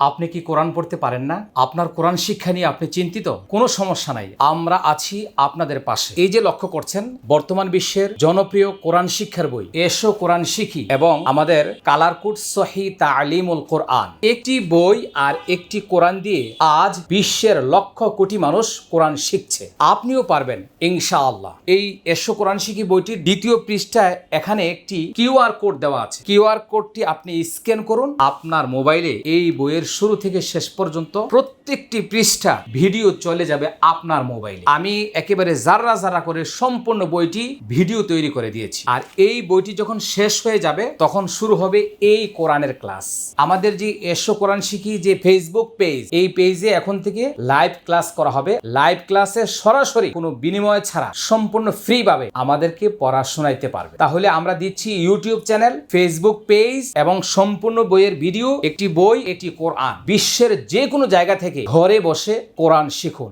আপনি কি কোরআন পড়তে পারেন না? আপনার কোরআন শিক্ষা নিয়ে আপনি চিন্তিত? কোনো সমস্যা নাই। আমরা আছি আপনাদের পাশে। এই যে লক্ষ্য করছেন, বর্তমান বিশ্বের জনপ্রিয় কোরআন শিক্ষার বই। এসো কোরআন শিখি এবং আমাদের কালারকুট সহি তালিমুল কোরআন। একটি বই আর একটি কোরআন দিয়ে আজ বিশ্বের লক্ষ কোটি মানুষ কোরআন শিখছে। আপনিও পারবেন, ইনশাআল্লাহ। এই এসো কোরআন শিখি বইটির দ্বিতীয় পৃষ্ঠায় এখানে একটি কিউআর কোড দেওয়া আছে। কিউআর কোডটি আপনি স্ক্যান করুন। আপনার মোবাইলে এই বইয়ের শুরু থেকে শেষ পর্যন্ত প্রত্যেকটি পৃষ্ঠা ভিডিও চলে যাবে আপনার মোবাইলে। আমি একেবারে জাররা জাররা করে সম্পূর্ণ বইটি ভিডিও তৈরি করে দিয়েছি। আর এই বইটি যখন শেষ হয়ে যাবে, তখন শুরু হবে এই কোরআনের ক্লাস। আমাদের যে এসো কোরআন শিখি যে ফেসবুক পেজ, এই পেজে এখন থেকে লাইভ ক্লাস করা হবে। লাইভ ক্লাসে সরাসরি কোনো বিনিময় ছাড়া সম্পূর্ণ ফ্রি ভাবে আমাদেরকে পড়া শোনাইতে পারবে। তাহলে আমরা দিচ্ছি ইউটিউব চ্যানেল, ফেসবুক পেজ এবং সম্পূর্ণ বইয়ের ভিডিও, একটি বই, একটি কোরআন বিশ্বের যে কোনো জায়গা থেকে ঘরে বসে কোরআন শিখুন।